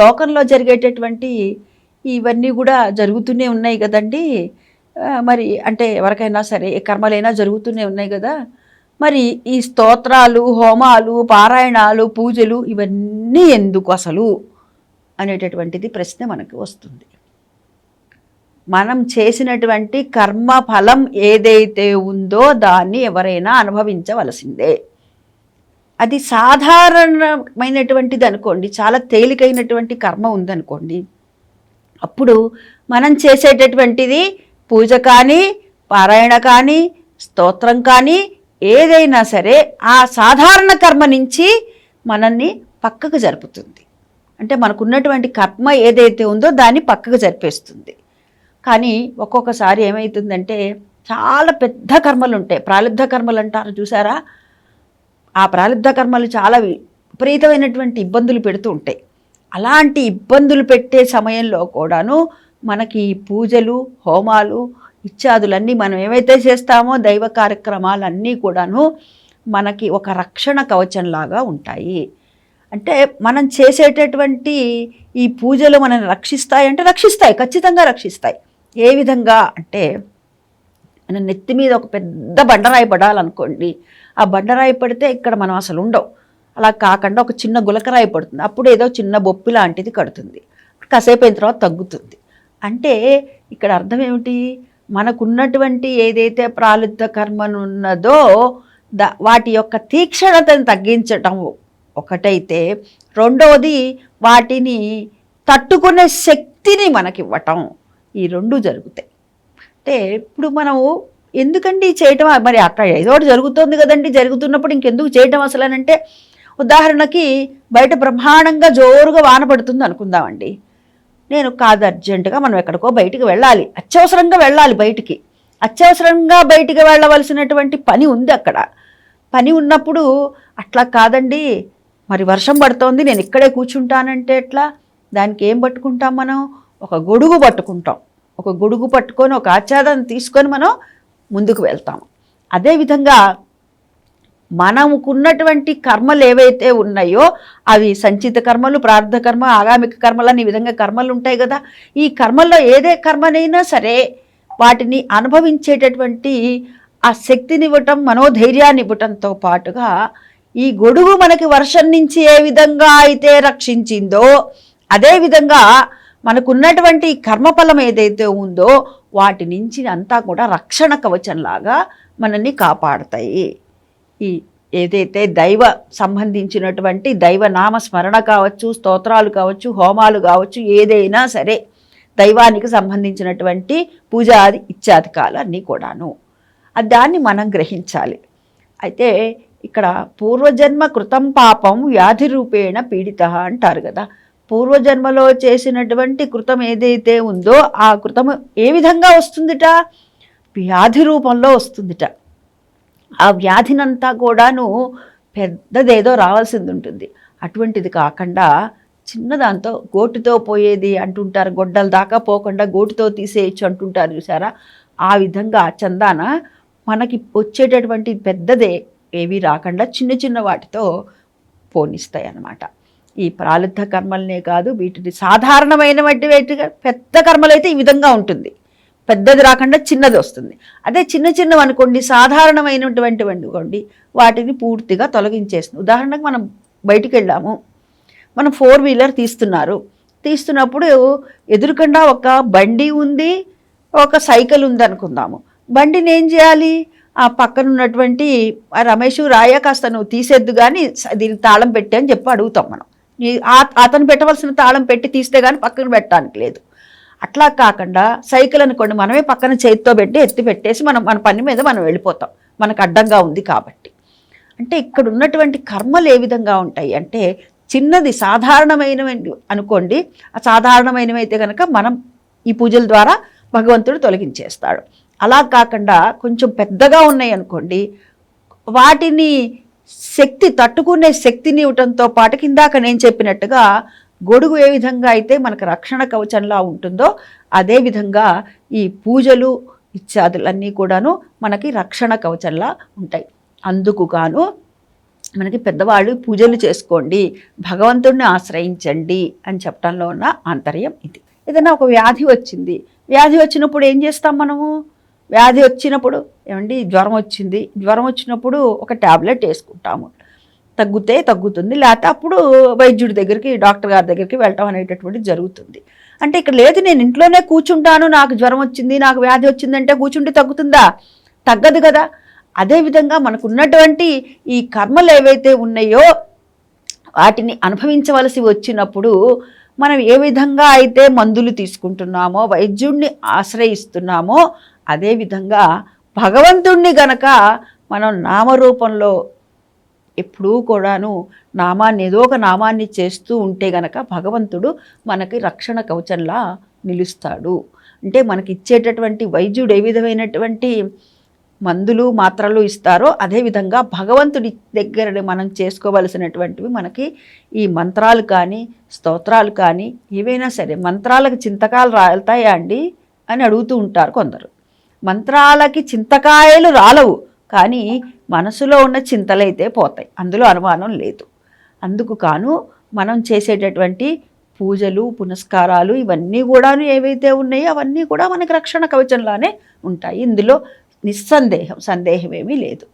లోకంలో జరిగేటటువంటి ఇవన్నీ కూడా జరుగుతూనే ఉన్నాయి కదండి. మరి అంటే ఎవరికైనా సరే కర్మలైనా జరుగుతూనే ఉన్నాయి కదా. మరి ఈ స్తోత్రాలు హోమాలు పారాయణాలు పూజలు ఇవన్నీ ఎందుకు అసలు అనేటటువంటిది ప్రశ్న మనకు వస్తుంది. మనం చేసినటువంటి కర్మ ఫలం ఏదైతే ఉందో దాన్ని ఎవరైనా అనుభవించవలసిందే. అది సాధారణమైనటువంటిది అనుకోండి చాలా తేలికైనటువంటి కర్మ ఉందనుకోండి అప్పుడు మనం చేసేటటువంటిది పూజ కానీ పారాయణ కానీ స్తోత్రం కానీ ఏదైనా సరే ఆ సాధారణ కర్మ నుంచి మనల్ని పక్కకు జరుపుతుంది. అంటే మనకున్నటువంటి కర్మ ఏదైతే ఉందో దాన్ని పక్కకు జరిపేస్తుంది. కానీ ఒక్కొక్కసారి ఏమవుతుందంటే చాలా పెద్ద కర్మలు ఉంటాయి ప్రారంధ కర్మలు అంటారు చూసారా? ఆ ప్రారంధ కర్మలు చాలా విపరీతమైనటువంటి ఇబ్బందులు పెడుతూ ఉంటాయి. అలాంటి ఇబ్బందులు పెట్టే సమయంలో కూడాను మనకి పూజలు హోమాలు ఇత్యాదులన్నీ మనం ఏమైతే చేస్తామో దైవ కార్యక్రమాలన్నీ కూడాను మనకి ఒక రక్షణ కవచంలాగా ఉంటాయి. అంటే మనం చేసేటటువంటి ఈ పూజలు మనల్ని రక్షిస్తాయి అంటే రక్షిస్తాయి ఖచ్చితంగా రక్షిస్తాయి. ఏ విధంగా అంటే అని నెత్తి మీద ఒక పెద్ద బండరాయి పడాలనుకోండి ఆ బండరాయి పడితే ఇక్కడ మనం అసలు ఉండవు. అలా కాకుండా ఒక చిన్న గులకరాయి పడుతుంది. అప్పుడు ఏదో చిన్న బొప్పి లాంటిది కడుతుంది. కాసేపు అయిన తర్వాత తగ్గుతుంది. అంటే ఇక్కడ అర్థం ఏమిటి? మనకున్నటువంటి ఏదైతే ప్రాలుద్ధ కర్మనున్నదో దా వాటి యొక్క తీక్షణతను తగ్గించటం ఒకటైతే రెండవది వాటిని తట్టుకునే శక్తిని మనకివ్వటం. ఈ రెండు జరుగుతాయి. అంటే ఇప్పుడు మనము ఎందుకండి చేయటం? మరి అక్కడ ఏదో ఒకటి జరుగుతుంది కదండి. జరుగుతున్నప్పుడు ఇంకెందుకు చేయటం అసలు అని అంటే ఉదాహరణకి బయట బ్రహ్మాండంగా జోరుగా వాన పడుతుంది అనుకుందామండి. నేను కాదు అర్జెంటుగా మనం ఎక్కడికో బయటికి వెళ్ళాలి. అత్యవసరంగా వెళ్ళాలి బయటికి. అత్యవసరంగా బయటికి వెళ్ళవలసినటువంటి పని ఉంది అక్కడ. పని ఉన్నప్పుడు అట్లా కాదండి. మరి వర్షం పడుతోంది నేను ఇక్కడే కూర్చుంటానంటే ఎట్లా? దానికి ఏం పట్టుకుంటాం మనం? ఒక గొడుగు పట్టుకుంటాం. ఒక గొడుగు పట్టుకొని ఒక ఆచారం తీసుకొని మనం ముందుకు వెళ్తాము అదేవిధంగా మనముకున్నటువంటి కర్మలు ఏవైతే ఉన్నాయో అవి సంచిత కర్మలు ప్రార్థ కర్మ ఆగామిక కర్మలు అని విధంగా కర్మలు ఉంటాయి కదా. ఈ కర్మల్లో ఏదే కర్మనైనా సరే వాటిని అనుభవించేటటువంటి ఆ శక్తినివ్వటం మనోధైర్యాన్ని ఇవ్వటంతో పాటుగా ఈ గొడుగు మనకి వర్షం నుంచి ఏ విధంగా అయితే రక్షించిందో అదేవిధంగా మనకున్నటువంటి కర్మఫలం ఏదైతే ఉందో వాటి నుంచి అంతా కూడా రక్షణ కవచంలాగా మనల్ని కాపాడతాయి. ఈ ఏదైతే దైవ సంబంధించినటువంటి దైవ నామ స్మరణ కావచ్చు స్తోత్రాలు కావచ్చు హోమాలు కావచ్చు ఏదైనా సరే దైవానికి సంబంధించినటువంటి పూజాది ఇత్యాధికాలు అన్నీ కూడాను. దాన్ని మనం గ్రహించాలి. అయితే ఇక్కడ పూర్వజన్మ కృతం పాపం వ్యాధి రూపేణ పీడిత అంటారు కదా. పూర్వజన్మలో చేసినటువంటి కృతం ఏదైతే ఉందో ఆ కృతం ఏ విధంగా వస్తుందిట? వ్యాధి రూపంలో వస్తుందిట. ఆ వ్యాధినంతా కూడాను పెద్దదేదో రావాల్సింది ఉంటుంది అటువంటిది కాకుండా చిన్నదాంతో గోటుతో పోయేది అంటుంటారు. గొడ్డల దాకా పోకుండా గోటుతో తీసేయచ్చు అంటుంటారు చూసారా? ఆ విధంగా చందాన మనకి వచ్చేటటువంటి పెద్దదే ఏవి రాకుండా చిన్న చిన్న వాటితో పోనిస్తాయి అన్నమాట ఈ ప్రాలిద్ధ కర్మలనే కాదు వీటిని సాధారణమైనటువంటి వాటిగా పెద్ద కర్మలైతే ఈ విధంగా ఉంటుంది. పెద్దది రాకుండా చిన్నది వస్తుంది. అదే చిన్న చిన్నవి అనుకోండి సాధారణమైనటువంటివి అనుకోండి వాటిని పూర్తిగా తొలగించేస్తుంది. ఉదాహరణకు మనం బయటికి వెళ్ళాము మనం ఫోర్ వీలర్ తీస్తున్నారు. తీస్తున్నప్పుడు ఎదురుకుండా ఒక బండి ఉంది ఒక సైకిల్ ఉంది అనుకుందాము. బండిని ఏం చేయాలి? ఆ పక్కన ఉన్నటువంటి రమేష్ రాయ కాస్త నువ్వు తీసేద్దు కానీ దీనికి తాళం పెట్టి అని చెప్పి అడుగుతాం మనం. అతను పెట్టవలసిన తాళం పెట్టి తీస్తే కానీ పక్కన పెట్టడానికి లేదు. అట్లా కాకుండా సైకిల్ అనుకోండి మనమే పక్కన చేతితో పెట్టి ఎత్తి పెట్టేసి మనం మన పని మీద మనం వెళ్ళిపోతాం. మనకు అడ్డంగా ఉంది కాబట్టి. అంటే ఇక్కడ ఉన్నటువంటి కర్మలు ఏ విధంగా ఉంటాయి అంటే చిన్నది సాధారణమైనవి అనుకోండి ఆ సాధారణమైనవి అయితే కనుక మనం ఈ పూజల ద్వారా భగవంతుడు తొలగించేస్తాడు. అలా కాకుండా కొంచెం పెద్దగా ఉన్నాయి అనుకోండి వాటిని శక్తి తట్టుకునే శక్తిని ఇవ్వటంతో పాటు కిందాక నేను చెప్పినట్టుగా గొడుగు ఏ విధంగా అయితే మనకు రక్షణ కవచంలా ఉంటుందో అదే విధంగా ఈ పూజలు ఇత్యాదులన్నీ కూడాను మనకి రక్షణ కవచంలా ఉంటాయి. అందుకు గాను మనకి పెద్దవాళ్ళు పూజలు చేసుకోండి భగవంతుడిని ఆశ్రయించండి అని చెప్పడంలో ఉన్న ఆంతర్యం ఇది. ఏదైనా ఒక వ్యాధి వచ్చింది. వ్యాధి వచ్చినప్పుడు ఏం చేస్తాం మనము? వ్యాధి వచ్చినప్పుడు ఏమండి? జ్వరం వచ్చింది. జ్వరం వచ్చినప్పుడు ఒక ట్యాబ్లెట్ వేసుకుంటాము. తగ్గుతే తగ్గుతుంది. లేకపోతే అప్పుడు వైద్యుడి దగ్గరికి డాక్టర్ గారి దగ్గరికి వెళ్ళటం అనేటటువంటి జరుగుతుంది. అంటే ఇక్కడ లేదు నేను ఇంట్లోనే కూర్చుంటాను. నాకు జ్వరం వచ్చింది నాకు వ్యాధి వచ్చిందంటే కూర్చుంటే తగ్గుతుందా? తగ్గదు కదా. అదేవిధంగా మనకు ఉన్నటువంటి ఈ కర్మలు ఏవైతే ఉన్నాయో వాటిని అనుభవించవలసి వచ్చినప్పుడు మనం ఏ విధంగా అయితే మందులు తీసుకుంటున్నామో వైద్యుడిని ఆశ్రయిస్తున్నామో అదేవిధంగా భగవంతుణ్ణి గనక మనం నామరూపంలో ఎప్పుడూ కూడాను నామాన్ని ఏదో ఒక నామాన్ని చేస్తూ ఉంటే గనక భగవంతుడు మనకి రక్షణ కవచంలా నిలుస్తాడు. అంటే మనకి ఇచ్చేటటువంటి వైద్యుడు ఏ విధమైనటువంటి మందులు మాత్రలు ఇస్తారో అదేవిధంగా భగవంతుడి దగ్గర మనం చేసుకోవలసినటువంటివి మనకి ఈ మంత్రాలు కానీ స్తోత్రాలు కానీ ఏవైనా సరే మంత్రాలకు చింతకాలు రాలుతాయా అండి? అని అడుగుతూ ఉంటారు కొందరు. మంత్రాలకి చింతకాయలు రాలవు. కానీ మనసులో ఉన్న చింతలైతే పోతాయి. అందులో అనుమానం లేదు. అందుకు కాను మనం చేసేటటువంటి పూజలు పునస్కారాలు ఇవన్నీ కూడాను ఏవైతే ఉన్నాయో అవన్నీ కూడా మనకి రక్షణ కవచంలానే ఉంటాయి. ఇందులో నిస్సందేహం సందేహమేమీ లేదు.